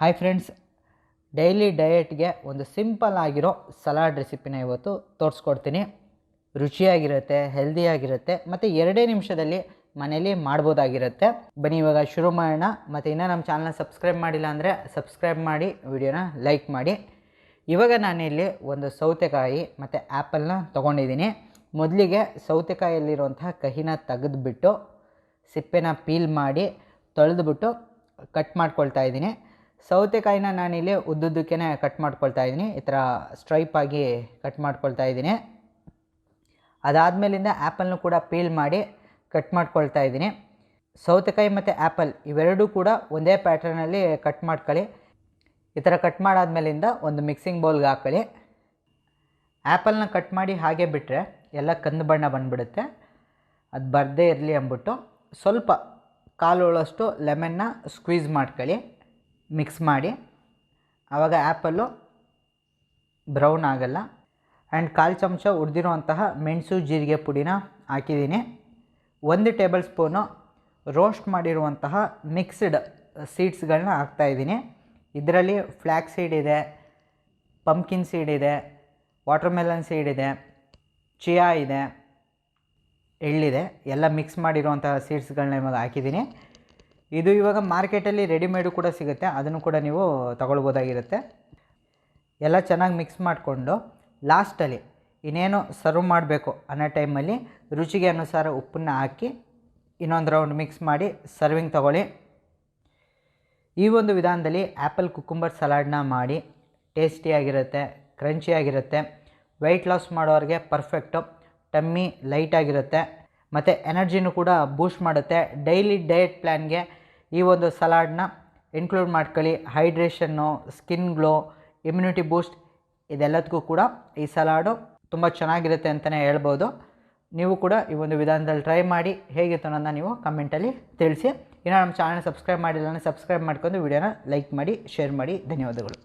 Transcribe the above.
Hi friends daily ಡಯೆಟ್ಗೆ ಒಂದು simple ಆಗಿರೋ salad ರೆಸಿಪಿನ ಇವತ್ತು ತೋರಿಸ್ಕೊಡ್ತೀನಿ. ರುಚಿಯಾಗಿರುತ್ತೆ ಹೆಲ್ದಿಯಾಗಿರುತ್ತೆ ಮತ್ತು ಎರಡೇ ನಿಮಿಷದಲ್ಲಿ ಮನೇಲಿ ಮಾಡ್ಬೋದಾಗಿರುತ್ತೆ. ಬನ್ನಿ, ಇವಾಗ ಶುರು ಮಾಡೋಣ. ಮತ್ತು ಇನ್ನೂ ನಮ್ಮ ಚಾನಲ್ನ ಸಬ್ಸ್ಕ್ರೈಬ್ ಮಾಡಿಲ್ಲ ಅಂದರೆ ಸಬ್ಸ್ಕ್ರೈಬ್ ಮಾಡಿ, ವಿಡಿಯೋನ ಲೈಕ್ ಮಾಡಿ. ಇವಾಗ ನಾನಿಲ್ಲಿ ಒಂದು ಸೌತೆಕಾಯಿ ಮತ್ತು ಆ್ಯಪಲ್ನ ತೊಗೊಂಡಿದ್ದೀನಿ. ಮೊದಲಿಗೆ ಸೌತೆಕಾಯಲ್ಲಿರುವಂತಹ ಕಹಿನ ತೆಗೆದುಬಿಟ್ಟು, ಸಿಪ್ಪೆನ ಪೀಲ್ ಮಾಡಿ ತೊಳೆದುಬಿಟ್ಟು ಕಟ್ ಮಾಡ್ಕೊಳ್ತಾ ಇದ್ದೀನಿ. ಸೌತೆಕಾಯಿನ ನಾನಿಲ್ಲಿ ಉದ್ದುದ್ದಕ್ಕೆ ಕಟ್ ಮಾಡ್ಕೊಳ್ತಾ ಇದ್ದೀನಿ. ಈ ಥರ ಸ್ಟ್ರೈಪ್ ಆಗಿ ಕಟ್ ಮಾಡ್ಕೊಳ್ತಾ ಇದ್ದೀನಿ. ಅದಾದಮೇಲಿಂದ ಆ್ಯಪಲ್ನೂ ಕೂಡ ಪೀಲ್ ಮಾಡಿ ಕಟ್ ಮಾಡ್ಕೊಳ್ತಾ ಇದ್ದೀನಿ. ಸೌತೆಕಾಯಿ ಮತ್ತು ಆ್ಯಪಲ್ ಇವೆರಡೂ ಕೂಡ ಒಂದೇ ಪ್ಯಾಟ್ರನಲ್ಲಿ ಕಟ್ ಮಾಡ್ಕೊಳ್ಳಿ. ಈ ಥರ ಕಟ್ ಮಾಡಾದ್ಮೇಲಿಂದ ಒಂದು ಮಿಕ್ಸಿಂಗ್ ಬೌಲ್ಗೆ ಹಾಕೊಳ್ಳಿ. ಆ್ಯಪಲ್ನ ಕಟ್ ಮಾಡಿ ಹಾಗೆ ಬಿಟ್ಟರೆ ಎಲ್ಲ ಕಂದು ಬಣ್ಣ ಬಂದುಬಿಡುತ್ತೆ. ಅದು ಬರದೇ ಇರಲಿ ಅಂದ್ಬಿಟ್ಟು ಸ್ವಲ್ಪ ಕಾಲುಳಷ್ಟು ಲೆಮನ್ನ ಸ್ಕ್ವೀಸ್ ಮಾಡ್ಕೊಳ್ಳಿ. ಮಿಕ್ಸ್ ಮಾಡಿ. ಆವಾಗ ಆ್ಯಪಲ್ಲು ಬ್ರೌನ್ ಆಗಲ್ಲ. ಆ್ಯಂಡ್ ಕಾಲು ಚಮಚ ಹುರಿದಿರುವಂತಹ ಮೆಣಸು ಜೀರಿಗೆ ಪುಡಿನ ಹಾಕಿದ್ದೀನಿ. ಒಂದು ಟೇಬಲ್ ಸ್ಪೂನು ರೋಸ್ಟ್ ಮಾಡಿರುವಂತಹ ಮಿಕ್ಸ್ಡ್ ಸೀಡ್ಸ್ಗಳನ್ನ ಹಾಕ್ತಾಯಿದ್ದೀನಿ ಇದರಲ್ಲಿ ಫ್ಲ್ಯಾಕ್ ಸೀಡ್ ಇದೆ, ಪಂಪ್ಕಿನ್ ಸೀಡ್ ಇದೆ ವಾಟರ್ಮೆಲನ್ ಸೀಡ್ ಇದೆ, ಚಿಯಾ ಇದೆ, ಎಳ್ಳಿದೆ. ಎಲ್ಲ ಮಿಕ್ಸ್ ಮಾಡಿರುವಂತಹ ಸೀಡ್ಸ್ಗಳನ್ನ ಇವಾಗ ಹಾಕಿದ್ದೀನಿ. ಇದು ಇವಾಗ ಮಾರ್ಕೆಟಲ್ಲಿ ರೆಡಿಮೇಡು ಕೂಡ ಸಿಗುತ್ತೆ. ಅದನ್ನು ಕೂಡ ನೀವು ತಗೊಳ್ಬೋದಾಗಿರುತ್ತೆ. ಎಲ್ಲ ಚೆನ್ನಾಗಿ ಮಿಕ್ಸ್ ಮಾಡಿಕೊಂಡು ಲಾಸ್ಟಲ್ಲಿ ಇನ್ನೇನು ಸರ್ವ್ ಮಾಡಬೇಕು ಅನ್ನೋ ಟೈಮಲ್ಲಿ ರುಚಿಗೆ ಅನುಸಾರ ಉಪ್ಪನ್ನು ಹಾಕಿ ಇನ್ನೊಂದು ರೌಂಡ್ ಮಿಕ್ಸ್ ಮಾಡಿ ಸರ್ವಿಂಗ್ ತಗೊಳ್ಳಿ. ಈ ಒಂದು ವಿಧಾನದಲ್ಲಿ ಆ್ಯಪಲ್ ಕುಕ್ಕುಂಬರ್ ಸಲಾಡ್ನ ಮಾಡಿ ಟೇಸ್ಟಿಯಾಗಿರುತ್ತೆ ಕ್ರಂಚಿಯಾಗಿರುತ್ತೆ ವೆಯ್ಟ್ ಲಾಸ್ ಮಾಡೋರಿಗೆ ಪರ್ಫೆಕ್ಟು ಟಮ್ಮಿ ಲೈಟಾಗಿರುತ್ತೆ ಮತ್ತು ಎನರ್ಜಿನೂ ಕೂಡ ಬೂಸ್ಟ್ ಮಾಡುತ್ತೆ. ಡೈಲಿ ಡಯಟ್ ಪ್ಲ್ಯಾನ್ಗೆ ಈ ಒಂದು ಸಲಾಡ್ನ ಇನ್ಕ್ಲೂಡ್ ಮಾಡ್ಕೊಳ್ಳಿ. ಹೈಡ್ರೇಷನ್ನು, ಸ್ಕಿನ್ ಗ್ಲೋ, ಇಮ್ಯುನಿಟಿ ಬೂಸ್ಟ್ ಇದೆಲ್ಲದಕ್ಕೂ ಕೂಡ ಈ ಸಲಾಡು ತುಂಬ ಚೆನ್ನಾಗಿರುತ್ತೆ ಅಂತಲೇ ಹೇಳ್ಬೋದು. ನೀವು ಕೂಡ ಈ ಒಂದು ವಿಧಾನದಲ್ಲಿ ಟ್ರೈ ಮಾಡಿ ಹೇಗಿತ್ತು ಅನ್ನೋದನ್ನ ನೀವು ಕಮೆಂಟಲ್ಲಿ ತಿಳಿಸಿ. ಇನ್ನೂ ನಮ್ಮ ಚಾನಲ್ ಸಬ್ಸ್ಕ್ರೈಬ್ ಮಾಡಿಲ್ಲ ಅಂದರೆ ಸಬ್ಸ್ಕ್ರೈಬ್ ಮಾಡ್ಕೊಂಡು ವಿಡಿಯೋನ ಲೈಕ್ ಮಾಡಿ, ಶೇರ್ ಮಾಡಿ. ಧನ್ಯವಾದಗಳು.